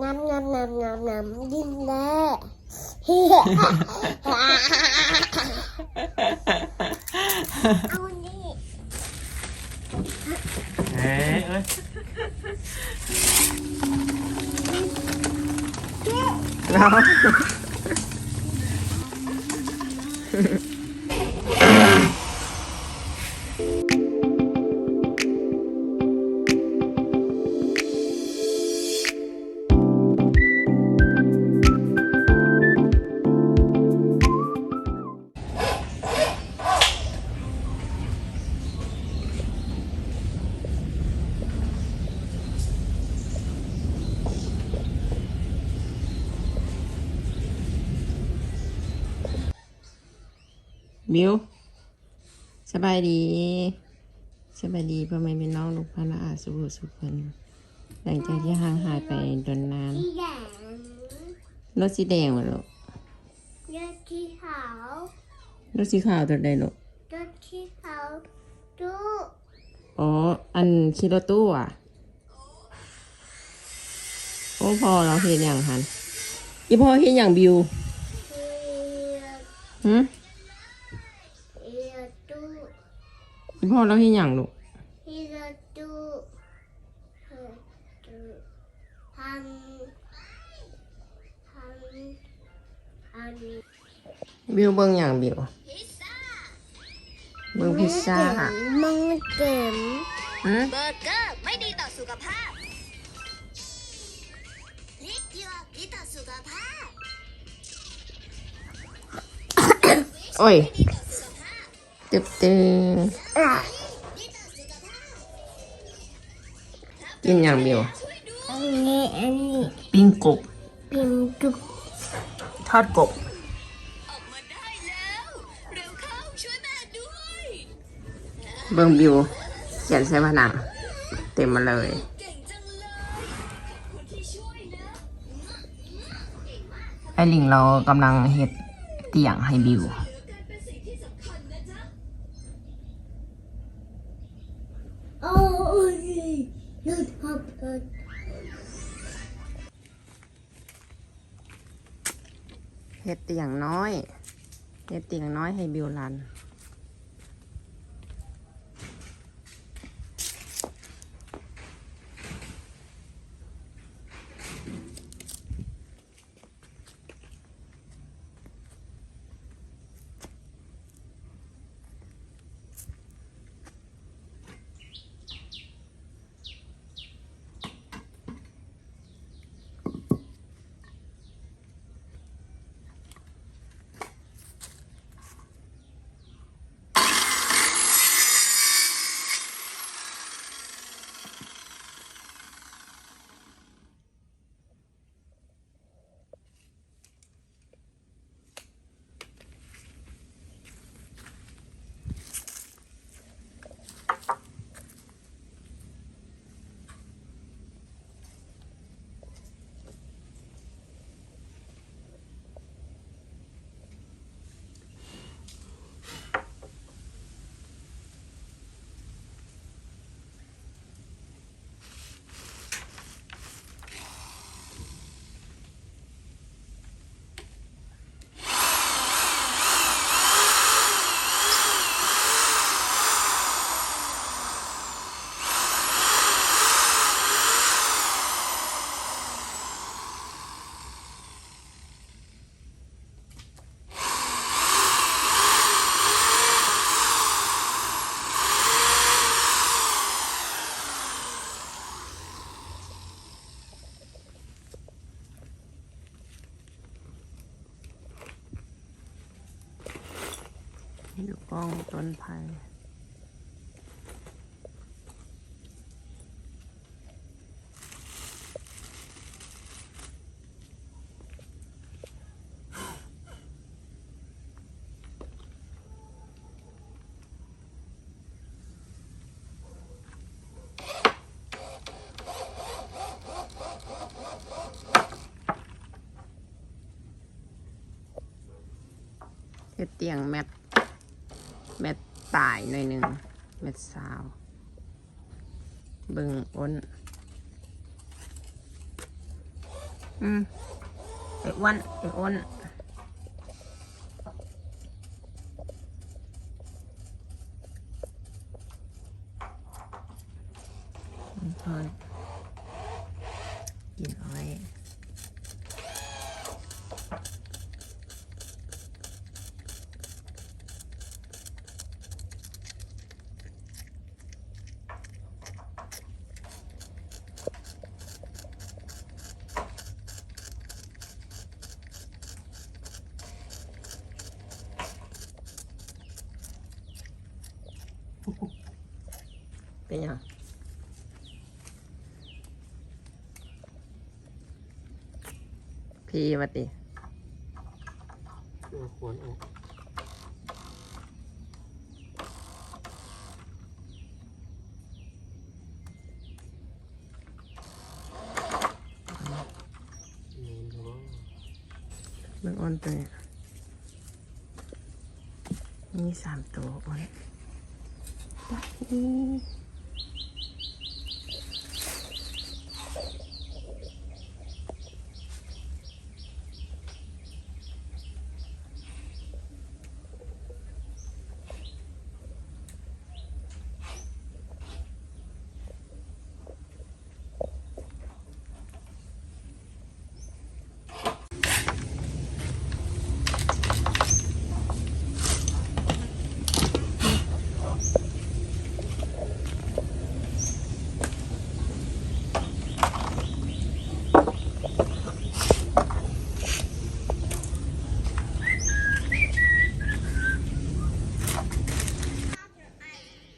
น้ำน้ำน้ำน้ำน้ำดินแด้เฮียเอานี่เอ้ยเอ้ยเอา บายดีสบายดีพ่อแม่พี่น้องลูกพระอาสุขสุขคนหลังจากที่ห่างหายไปโดนนานที่แดงรถสีแดงวะลูกยอดที่ขาวรถสีขาวตัวใดลูกยอดที่ขาวตู้อ๋ออันขี่รถตู้อะโอ้พอเราเห็นอย่างหันอีพ่อเห็นอย่างบิวเฮีย หืม เฮียตู้ อีพ่อเราเห็นอย่างลูกเฮียตู้เฮียตู้พันพันพันบิวเบิ่งอย่างบิวเบิ่งพิซซ่ามังเต็มหืมเบอร์เกอร์ไม่ดีต่อสุขภาพพริกหยวกดีต่อสุขภาพ โอ้ยดี ต่อสุขภาพตึบตึงอะดีต่อสุขภาพกินอย่างบิวอันนี้อันนี้ปิ้งกบพิมพ์จุกทอดกบออกมาได้แล้วเร็วเข้าช่วยแม่ด้วยเบิ่งบิวเขียนใส่ผนังเต็มมาเลยเก่งจังเลยคนที่ช่วยนะไอลิงเรากำลังเฮ็ดเตียงให้บิว เหลือการเป็นสิ่งที่สำคัญนะจ๊ะ โอ้ยหยุดครับเกิด เฮ็ดเตียงน้อย เตียงน้อยให้บิวรัน อยู่กองต้นไผ่เฮ็ดเตียงแมท แมทตายหน่อยหนึ่งแมทสาวเบิ่งอ้น อืมไอ้อ้วนไอ้อ้นทอดกินเอาไว้ เป็นยังพี่มาติเอาขวนออกนอนเถอะมันอ่อนตัวเนี่ยมีสามตัวอ่อนดักนี้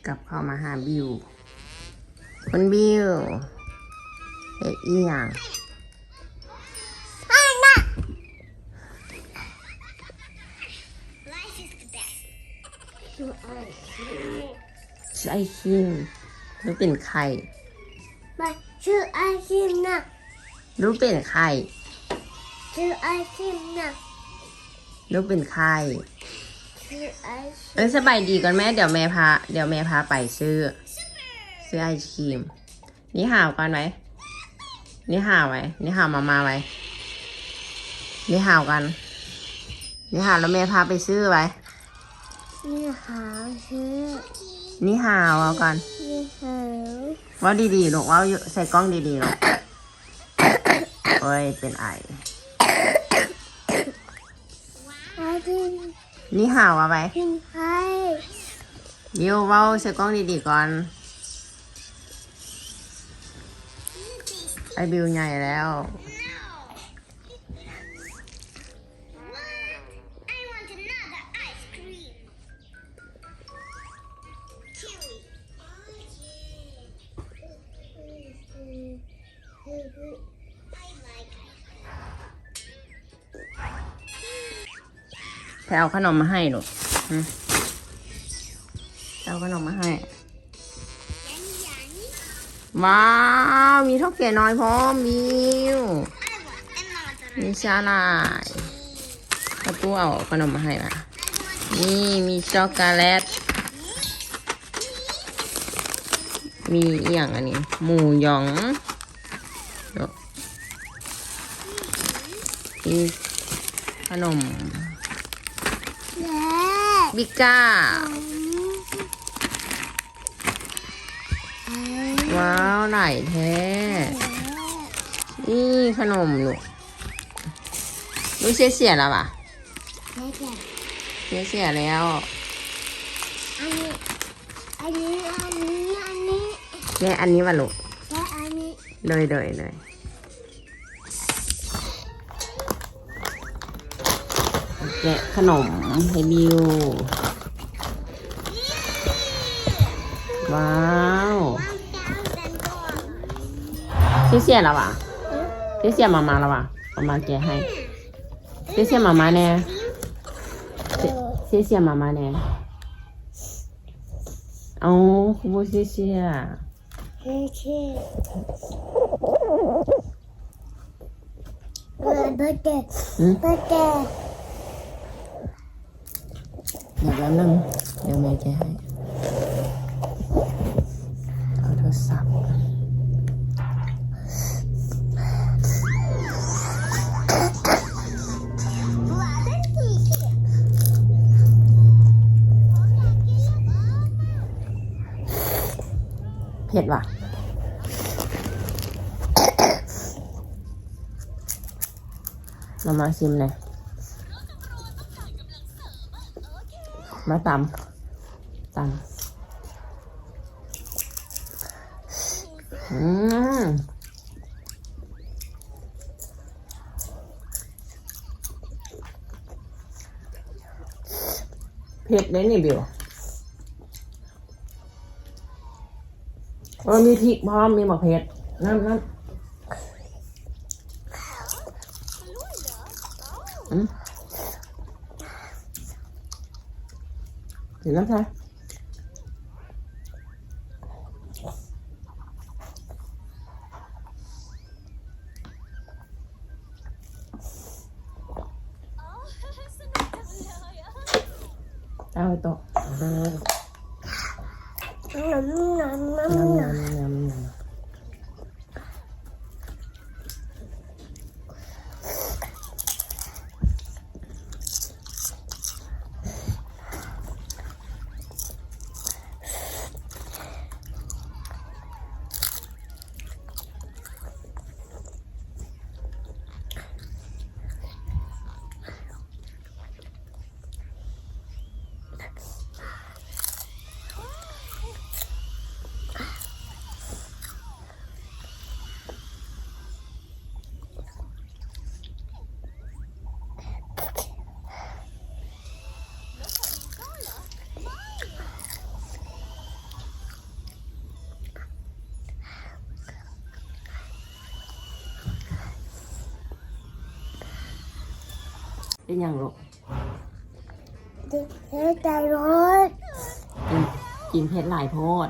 กลั บเข้ามาหาบิวคุณบิวเฮ็ดอีหยังชื่อไอชื่อชื่อไอคิมรู้เป็นใครไม่ชื่อไอคิมนะรู้เป็นใครชื่อไอคิมนะรู้เป็นใครชื่อไอ เอ้ยสบายดีก่อนแม่เดี๋ยวแม่พาเดี๋ยวแม่พาไปซื้อ ซื้อไอศครีม นี่ห่าวก่อนไหมนี่ห่าวไว้นี่ห่าวมามาไว้นี่ห่าวกัน นี่ห่าวแล้วแม่พาไปซื้อไว้นี่หาชื่อนี่ห่าวเอาก่อนนี่หาว่าดีๆลูกว่าอยู่ใส่กล้องดีๆลูกโอ้ยเป็นไอไอคิม นี่ห่าวเอาไปคิมไอเดี๋ยวเว้าใส่กล้องดีๆก่อน ไอบิวใหญ่แล้ว เอาขนมมาให้ลูเอาขนมมาให้ ว้าว มีท่าแก่น้อยพร้อมมิวมีชาลายประตูเอาขนมมาให้มานี่มีช็อกโกแลต มีอย่างอันนี้ หมูหยองมีขนม บิก้า ว้าวไหลแท้ นี่ขนมลูกลูกเสียเสียแล้วป่ะและแต่เสียเสียแล้ว อันนี้ อันนี้ อันนี้ อันนี้แม่อันนี้มาลูกและอันนี้ เลยเลยเลย แกะขนมให้บิว ว้าวเสียเสียแล้วป่ะเสียเสียมามาแล้วป่ะมามาแกะให้เสียเสียมามาแน่เสียเสียมามาแน่เอาคุณบูเสียเสียโอเคเบอร์เบอร์เดอืมเบอร์ เดี๋ยวแป๊บนึงเดี๋ยวแม่จะให้เอาโทรศัพท์เผ็ดว่ะมามาชิมเลย มาตำตำอืมเผ็ดเลยนี่บิวเออมีพริกพร้อมมีหมกเผ็ดน้ำน้ำ เดี๋ยวน้ำใช่ อ๋อสนุกจังเลยอะ เอาไปโต๊ะ น้ำน้ำน้ำ น้ำ น้ น้ำน้ำน้ำ เป็นยังลูกำเฮ้ยใจรถกินกินเผ็ดหลายโพด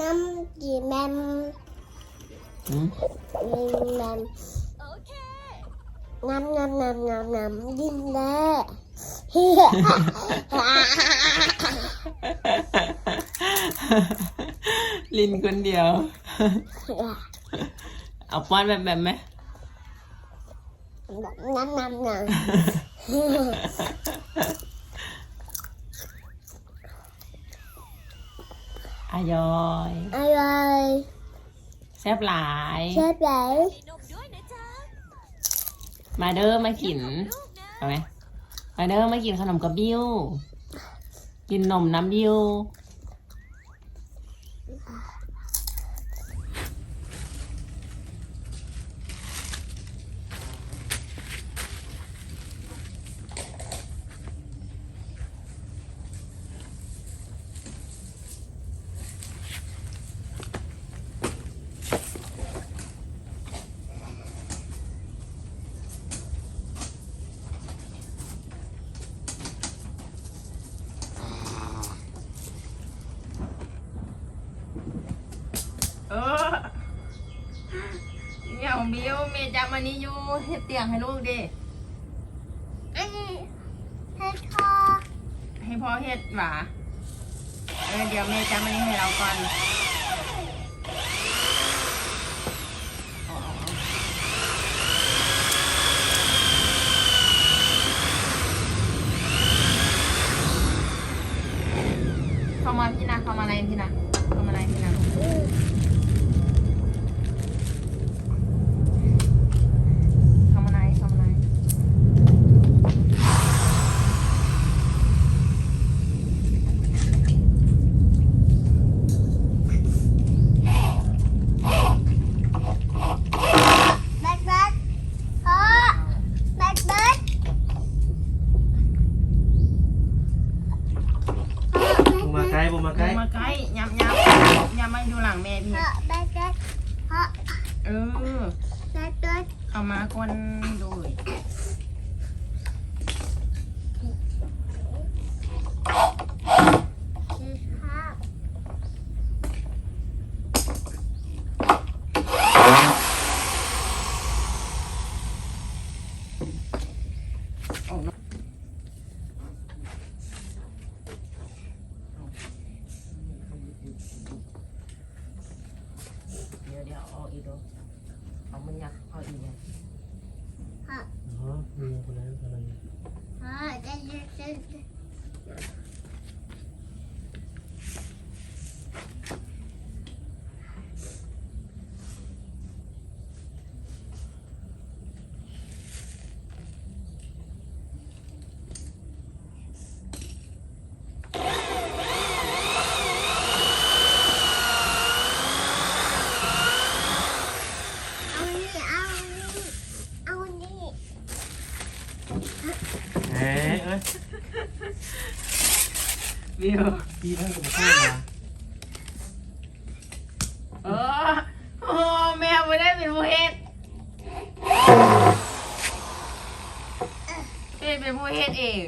น้ำจีแมมอืมแมมโอเคน้ำน้ำน้ำน้ำน้ำยิ้มแล้เฮียลินคนเดียว เอาป้อนแบบแบบไหมน้ำน้ำน้ำอายอยอะไรแซ่บหลายเชฟไหนมีนมด้วยนะจ๊ะมาเด้อมากินลูกนะเอาไหมมาเด้อมากินขนมกับบิ้ว กินนมน้ำบิ้ว เออเนี่ยของบิ้ว เมย์จับมานี่อยู่เฮ็ดเตียงให้ลูกดิอันนี้ให้ทอให้พ่อเฮ็ดหวาเออเดี๋ยวเมย์จับมานี่ให้เราก่อนเอาเอาเอาเข้ามาพี่นะเข้ามาอะไรพี่นะเข้ามาอะไรพี่นะ อืม เข้ามาไหนเข้ามาไหน แบทแบทพ่อแบทแบทพ่อ บุมาไกลบุมาไกล มาใกล้ ยับยับยับมาอยู่หลังแม่พี่ เออ เอามาคนดูเลย คือข้าว เดี๋ยวเดี๋ยวเอาอีกดูเอามันยักเอาอีกเนี่ย พ่อ อ๋อมีคนนั้นอะไร พ่อจะจะจะ เอานี่เอานี่เอานี่ เอ้ยเอ้ย วิวพี่ท่านกับข้าวมา เออโอ้แม่ไม่ได้เป็นผู้เฮ็ดเฮ็ดเป็นผู้เฮ็ดเอง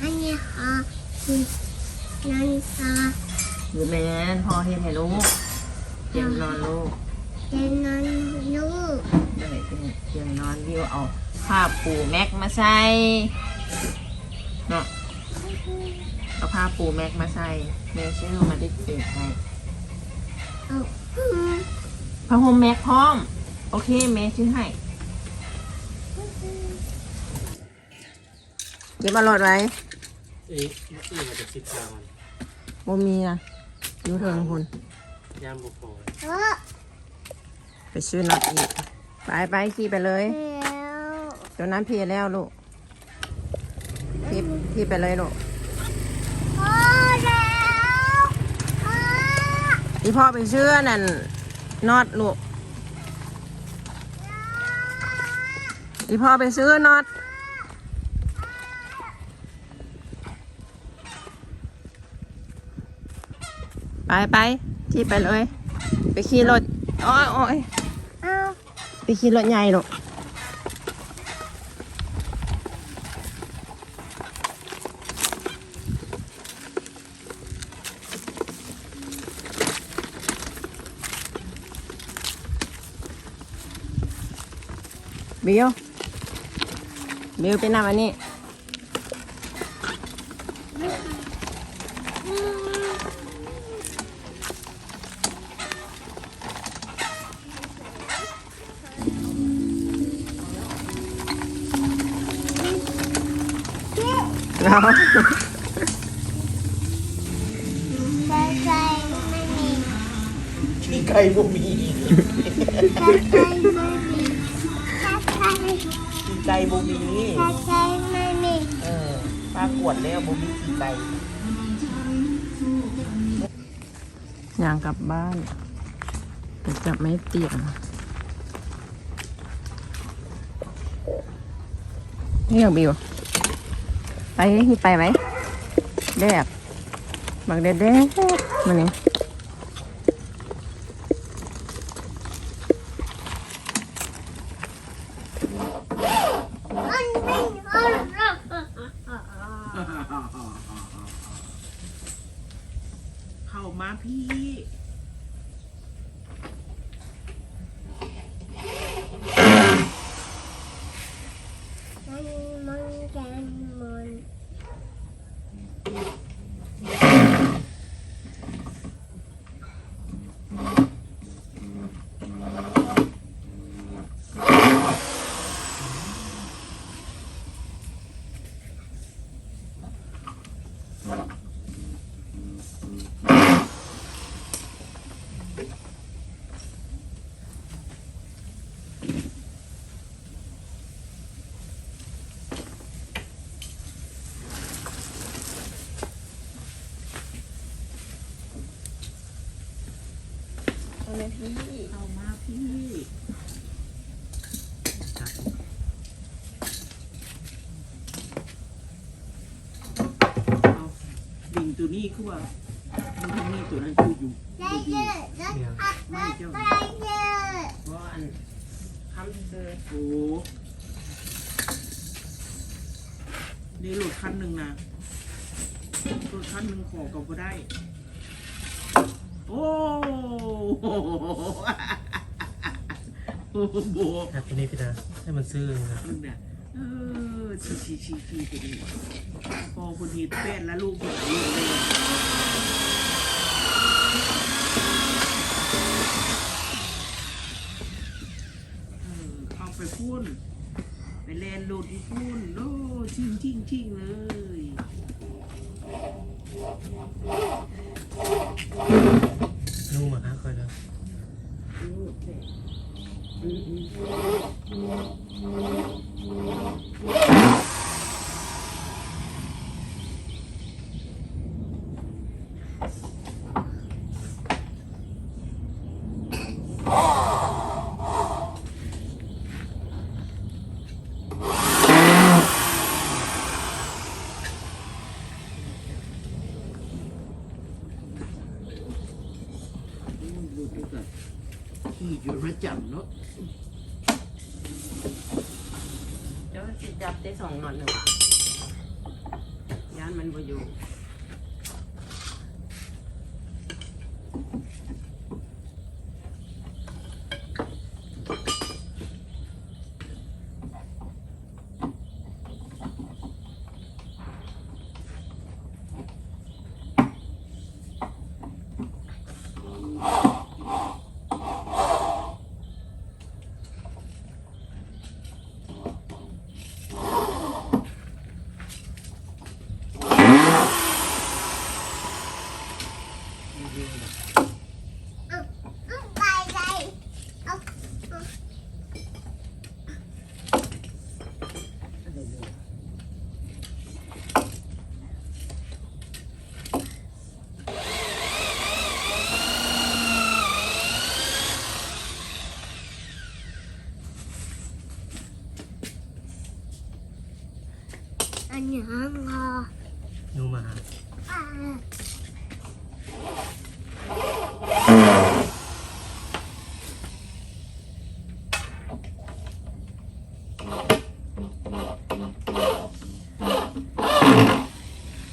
อันนี้ค่ะคือนันซายูแม่นพอเฮ็ดให้ลูกเตรียมนอนลูกเจนนันลูกเดี๋ยวเตรียมนอนวิวเอาผ้าปูแม็กมาใส่เนาะเอาผ้าปูแม็กมาใส่แม่ชื่อมาได้เกิดให้เอาอืมผ้าห่มแม็กพร้อม โอเคแม่ชื่อให้ เก็บมาโหลดไว้เอ้ยนี่มาจากสิบจานบ่มีนะอยู่เทิงคุณย่ามบุกโผล่เออไปซื้อน็อตอีก ไปไปขี่ไปเลยแล้วตัวนั้นพี่แล้วลูกพี่พี่ไปเลยลูก พอแล้วพอพี่พ่อไปเชื่อนั่นน็อตลูกพี่พ่อไปซื้อน็อต ไปไปขี่ไปเลย ไปขี่รถโอ้ยโอ้ยเอาไปขี่รถใหญ่ลูกบิวบิวไปนำอันนี้ แล้วใจใจไม่มีขี้ไก่บ่มีใจใจไม่มีใจใจขี้ไก่บุมีใจใจไม่มีเออปลากวดแล้วบุมีขี้ไก่ย่างกลับบ้าน แต่จะไม่เตียงนี่เหรอบิว ไปที่ไปไหมแดดบักแดดแดดมานี่อันนี้อันนี้ เข้ามาพี่ มันมันแกนมัน เลยพี่เอามาพี่เอาดิ่งตัวนี้คือว่าตัวนี้ตัวนั้นคืออยู่ใจเย็นจะอัดไปไปเย็นเพราะอันคำเซอโอ้นี่รถคันหนึ่งนะเพันหนึ่งขอก็บ่ได้ โอ้โหโอ้โหโบแอปนี้พี่นะให้มันซื้อนะมึงเนี่ยเออชีชีชีชีไปดิพอคนทีเป็นแล้วลูกคนลูกเลยเออเอาไปพุ่นไปแลนโลดที่พุ่นโอ้ ยังอะนู่มาฮะอ่า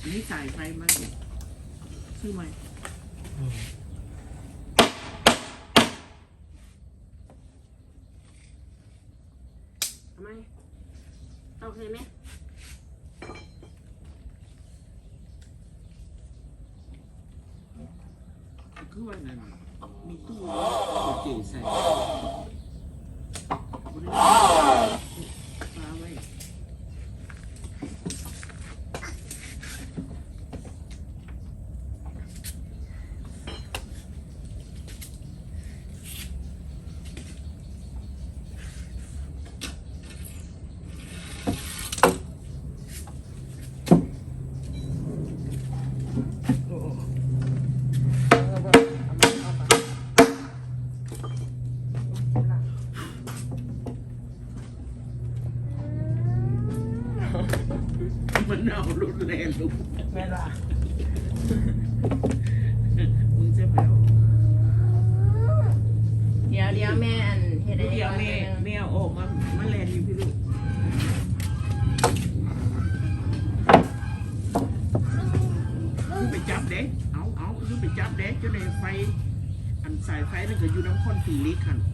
อันนี้สายไฟไหมซื้อไหมอืมทำไมโอเคไหม คือว่านั่นมีตู้เก๋ใส่บริษัทฟ้าไว้ มันเอารุนแรงลูกแม่ล่ะมึงจะแบบเดี๋ยวเดี๋ยวแม่อันเฮ็ดได้เดี๋ยวแม่แม่เอาออกมามาแลนอยู่พี่ลูกขึ้นไปจับเด็กเอาเอาขึ้นไปจับเด็กจนในไฟ อันสายไฟนั่นก็อยู่น้ำข้นสีลิกหันนั่น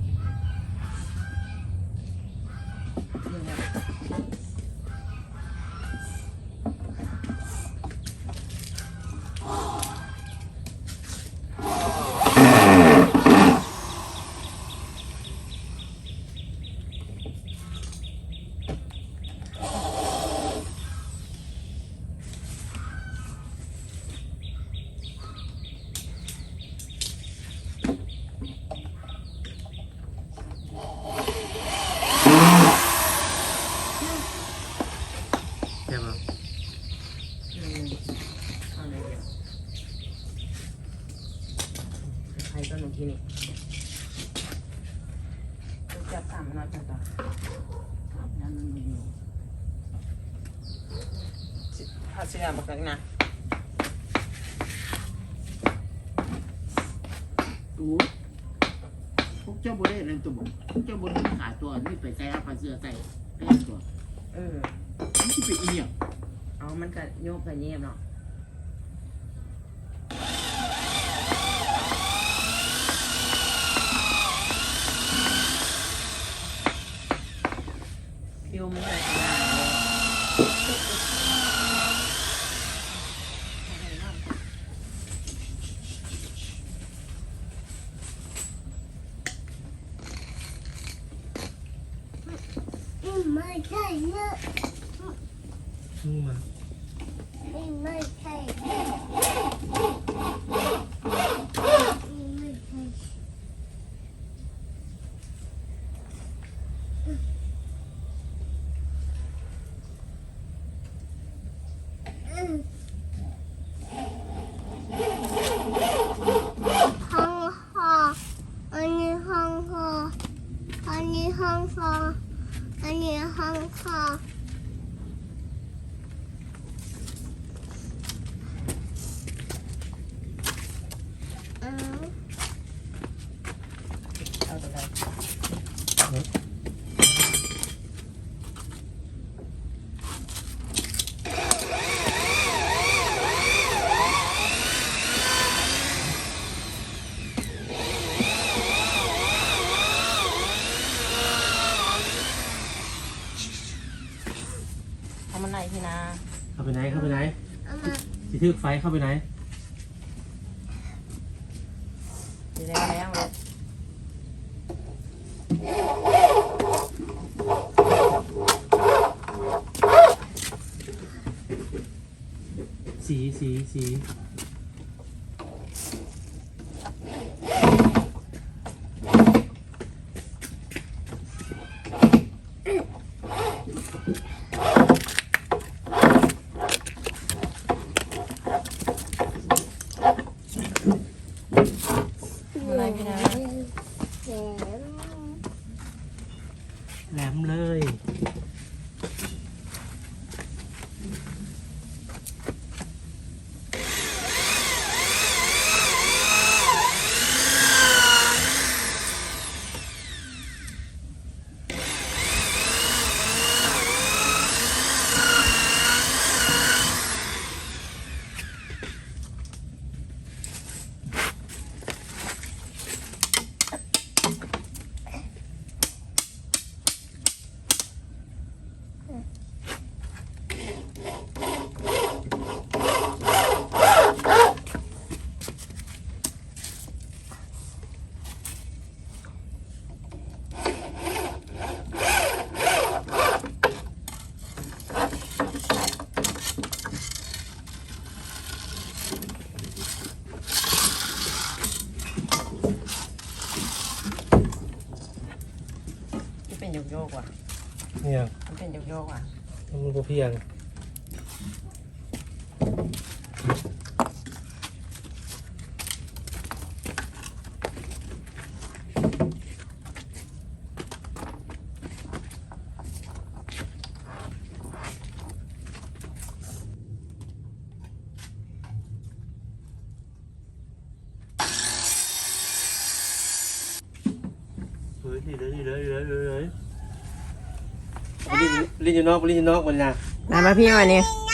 นื้อบักกักนะตูพวกเจ้าบุได้เลยตัวบุพวกเจ้าบุได้ขาตัวนี่ไปใส่อาปลาเสือใส่ไปตัวเออไม่นที่ไปเอียงเอามันก็โยกไปเงียบเนาะเดียวมันจะ ดไฟเข้าไปไหนแล้แล้วสีสีสี เพียง อยู่นอกบริอยู่นอกบนนะมามาพี่วันนี้